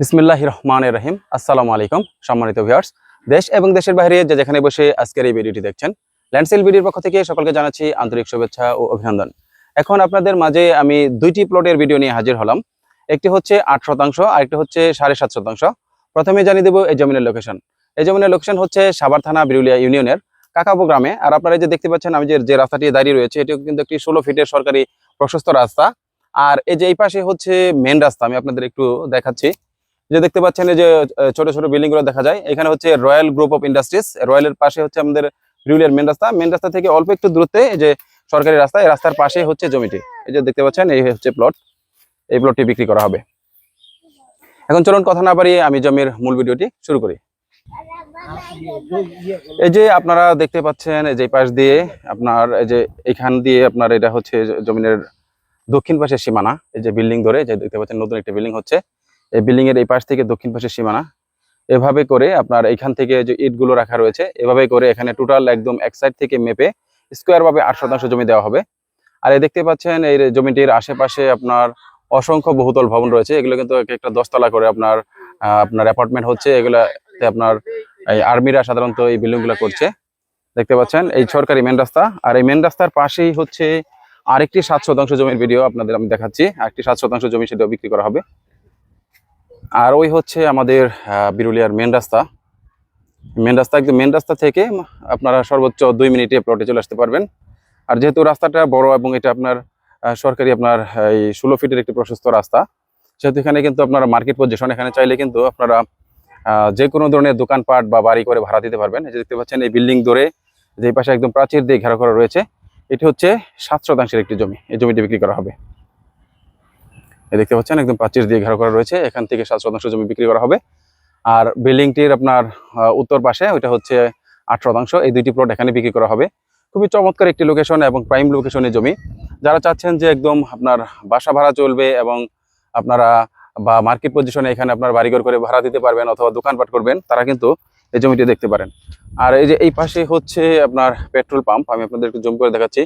বিসমিল্লাহ রহমান রহিম। আসসালামু আলাইকুম, সম্মানিত ভিউয়ার্স দেশ এবং দেশের বাইরে যে যেখানে বসে আজকের এই ভিডিওটি দেখছেন ল্যান্ডসেল ভিডিওর পক্ষ থেকে সকলকে জানাচ্ছি আন্তরিক শুভেচ্ছা ও অভিনন্দন। এখন আপনাদের মাঝে আমি দুইটি প্লটের ভিডিও নিয়ে হাজির হলাম। একটি হচ্ছে আট শতাংশ আর একটি হচ্ছে সাড়ে সাত শতাংশ। প্রথমে জানিয়ে দেবো এই জমিনের লোকেশন এই জমিনের লোকেশন হচ্ছে সাবার থানা বিরুলিয়া ইউনিয়নের কাকাবো গ্রামে। আর আপনারা যে দেখতে পাচ্ছেন, আমি যে রাস্তাটি দাঁড়িয়ে রয়েছে, এটিও কিন্তু একটি ষোলো ফিটের সরকারি প্রশস্ত রাস্তা। আর এই যে এই পাশে হচ্ছে মেন রাস্তা, আমি আপনাদের একটু দেখাচ্ছি। যে দেখতে পাচ্ছেন যে ছোট ছোট বিল্ডিংগুলো দেখা যায়, এখানে হচ্ছে রয়্যাল গ্রুপ অফ ইন্ডাস্ট্রিজ রয়্যালের পাশে হচ্ছে আমাদের বিরুলিয়ার মেন রাস্তা। মেন রাস্তা থেকে অল্প একটু দূরত্বে যে সরকারি রাস্তা, এই রাস্তার পাশে হচ্ছে জমিটি। এই যে দেখতে পাচ্ছেন, এই হচ্ছে প্লট এই প্লটটি বিক্রি করা হবে। এখন চলুন কথা না বাড়িয়ে আমি জমির মূল ভিডিওটি শুরু করি। এই যে আপনারা দেখতে পাচ্ছেন যে পাশ দিয়ে আপনার, এই যে এখান দিয়ে আপনার এটা হচ্ছে জমিনের দক্ষিণ পাশের সীমানা, এই যে বিল্ডিং ধরে যে দেখতে পাচ্ছেন নতুন একটা বিল্ডিং হচ্ছে। এই বিল্ডিং এর এই পাশ থেকে দক্ষিণ পাশের সীমানা। এভাবে করে আপনার এখান থেকে যে ইটগুলো রাখা রয়েছে, এভাবে করে এখানে টোটাল একদম এক সাইড থেকে মেপে স্কোয়ার ভাবে আট শতাংশ জমি দেওয়া হবে। আর এই দেখতে পাচ্ছেন, এই জমিটির আশেপাশে আপনার অসংখ্য বহুতল ভবন রয়েছে। এগুলো কিন্তু এক একটা দশতলা করে আপনার আপনার অ্যাপার্টমেন্ট হচ্ছে। এগুলাতে আপনার এই আর্মিরা সাধারণত এই বিল্ডিংগুলো করছে। দেখতে পাচ্ছেন, এই সরকারি মেন রাস্তা। আর এই মেন রাস্তার পাশেই হচ্ছে আরেকটি সাত শতাংশ জমির ভিডিও আপনাদের আমি দেখাচ্ছি। আরেকটি সাত শতাংশ জমি সেটাও বিক্রি করা হবে। আর ওই হচ্ছে আমাদের বিরুলিয়ার মেন রাস্তা। মেন রাস্তা, একদম মেন রাস্তা থেকে আপনারা সর্বোচ্চ দুই মিনিটে প্লটে চলে আসতে পারবেন। আর যেহেতু রাস্তাটা বড় এবং এটা আপনার সরকারি আপনার এই ষোলো ফিটের একটি প্রশস্ত রাস্তা, সেহেতু এখানে কিন্তু আপনারা মার্কেট পজিশন এখানে চাইলে কিন্তু আপনারা যে কোনো ধরনের দোকানপাট বা বাড়ি করে ভাড়া দিতে পারবেন। যে দেখতে পাচ্ছেন এই বিল্ডিং ধরে যে পাশে একদম প্রাচীর দিয়ে ঘেরা করা রয়েছে, এটি হচ্ছে সাত শতাংশের একটি জমি। এই জমিটি বিক্রি করা হবে। দেখতে পাচ্ছেন, একদম প্রাচীর দিয়ে ঘেরা করা রয়েছে। এখান থেকে সাত শতাংশ জমি বিক্রি করা হবে। আর বিল্ডিংটির আপনার উত্তর পাশে, ওইটা হচ্ছে আট শতাংশ। এই দুইটি প্লট এখানে বিক্রি করা হবে। খুবই চমৎকার একটি লোকেশন এবং প্রাইম লোকেশনের জমি। যারা চাচ্ছেন যে একদম আপনার বাসা ভাড়া চলবে এবং আপনারা বা মার্কেট পজিশনে এখানে আপনার বাড়িঘর করে ভাড়া দিতে পারবেন অথবা দোকানপাট করবেন, তারা কিন্তু এই জমিটি দেখতে পারেন। আর এই যে এই পাশে হচ্ছে আপনার পেট্রোল পাম্প আমি আপনাদেরকে জমি করে দেখাচ্ছি।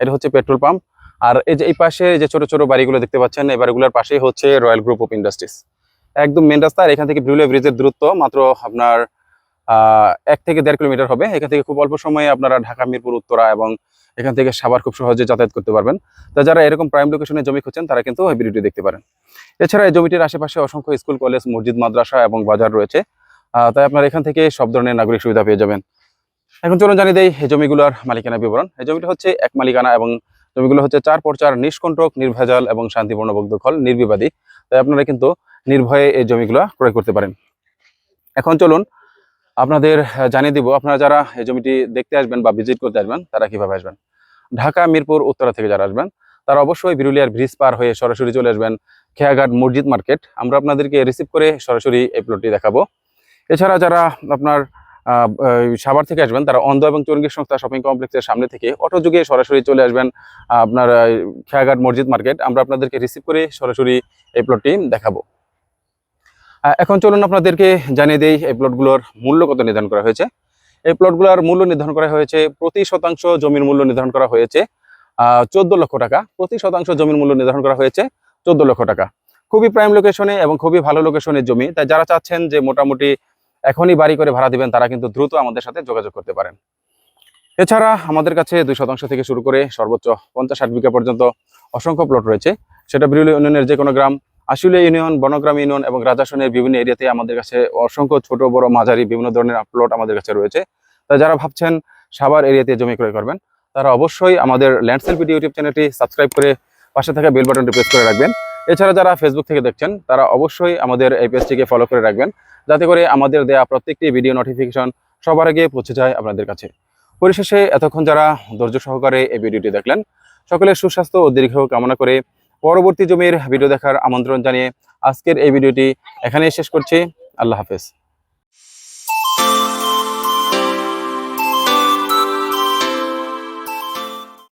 এটা হচ্ছে পেট্রোল পাম্প আর এই যে এই পাশে যে ছোট ছোট বাড়িগুলো দেখতে পাচ্ছেন, এই বাড়িগুলোর পাশেই হচ্ছে রয়্যাল গ্রুপ অফ ইন্ডাস্ট্রিজ একদম মেন রাস্তা, আর এখান থেকে ব্রিউলিয়া ব্রিজের দূরত্ব মাত্র আপনার এক থেকে দেড় কিলোমিটার হবে। এখান থেকে খুব অল্প সময়ে আপনারা ঢাকা, মিরপুর, উত্তরা এবং এখান থেকে সাভার খুব সহজে যাতায়াত করতে পারবেন। তা যারা এরকম প্রাইম লোকেশনে জমি খুঁজছেন, তারা কিন্তু ওই ভিডিওটি দেখতে পারেন। এছাড়া এই জমিটির আশেপাশে অসংখ্য স্কুল, কলেজ, মসজিদ, মাদ্রাসা এবং বাজার রয়েছে। তাই আপনারা এখান থেকে সব ধরনের নাগরিক সুবিধা পেয়ে যাবেন। এখন চলুন জানিয়ে দেয় এই জমিগুলোর মালিকানা বিবরণ। এই জমিটা হচ্ছে এক মালিকানা এবং জমিগুলো হচ্ছে চার পর চার নিষ্কণ্টক, নির্ভেজাল এবং শান্তিপূর্ণ দখল নির্বিবাদী। তাই আপনারা কিন্তু নির্ভয়ে এই জমিগুলো ক্রয় করতে পারেন। এখন চলুন আপনাদের জানিয়ে দিব, আপনারা যারা এই জমিটি দেখতে আসবেন বা ভিজিট করতে আসবেন, তারা কীভাবে আসবেন? ঢাকা, মিরপুর, উত্তরা থেকে যারা আসবেন, তারা অবশ্যই বিরুলিয়ার ব্রিজ পার হয়ে সরাসরি চলে আসবেন খেয়াঘাট মসজিদ মার্কেট। আমরা আপনাদেরকে রিসিভ করে সরাসরি এই প্লটটি দেখাবো। এছাড়া যারা আপনার সাভার থেকে আসবেন। তারা অন্ধ এবং চৌরঙ্গী সংস্থা শপিং কমপ্লেক্সের সামনে থেকে অটো যুগে সরাসরি চলে আসবেন আপনার খেয়াঘাট মসজিদ মার্কেট। আমরা আপনাদেরকে রিসিভ করে সরাসরি এই প্লটটি দেখাবো। এখন চলুন আপনাদেরকে জানিয়ে দেই এই প্লটগুলোর মূল্য কত নির্ধারণ করা হয়েছে। এই প্লটগুলোর মূল্য নির্ধারণ করা হয়েছে প্রতি শতাংশ জমির মূল্য নির্ধারণ করা হয়েছে চোদ্দ লক্ষ টাকা। প্রতি শতাংশ জমির মূল্য নির্ধারণ করা হয়েছে চোদ্দ লক্ষ টাকা। খুবই প্রাইম লোকেশনে এবং খুবই ভালো লোকেশনের জমি। তাই যারা চাচ্ছেন যে মোটামুটি এখনই বাড়ি করে ভাড়া দিবেন, তারা কিন্তু দ্রুত আমাদের সাথে যোগাযোগ করতে পারেন। এছাড়া আমাদের কাছে দুই শতাংশ থেকে শুরু করে সর্বোচ্চ পঞ্চাশ ষাট বিঘা পর্যন্ত অসংখ্য প্লট রয়েছে। সেটা বিরুলি ইউনিয়নের যে কোনো গ্রাম, আশুলিয়া ইউনিয়ন, বনগ্রাম ইউনিয়ন এবং রাজাসনের বিভিন্ন এরিয়াতে আমাদের কাছে অসংখ্য ছোট, বড়, মাঝারি বিভিন্ন ধরনের প্লট আমাদের কাছে রয়েছে। তাই যারা ভাবছেন সাভার এরিয়াতে জমি ক্রয় করবেন, তারা অবশ্যই আমাদের ল্যান্ডসেল ভিডিও ইউটিউব চ্যানেলটি সাবস্ক্রাইব করে পাশে থাকা বেল বাটনটি প্রেস করে রাখবেন। এছাড়া যারা ফেসবুক থেকে দেখছেন, তারা অবশ্যই আমাদের এই পেজটিকে ফলো করে রাখবেন। যাতে করে আমাদের দেয়া প্রত্যেকটি ভিডিও নোটিফিকেশন সবার আগে পৌঁছে যায় আপনাদের কাছে। পরিশেষে এতক্ষণ যারা ধৈর্য সহকারে এই ভিডিওটি দেখলেন, সকলের সুস্বাস্থ্য ও দীর্ঘ কামনা করে পরবর্তী জমির ভিডিও দেখার আমন্ত্রণ জানিয়ে আজকের এই ভিডিওটি এখানেই শেষ করছি। আল্লাহ হাফেজ।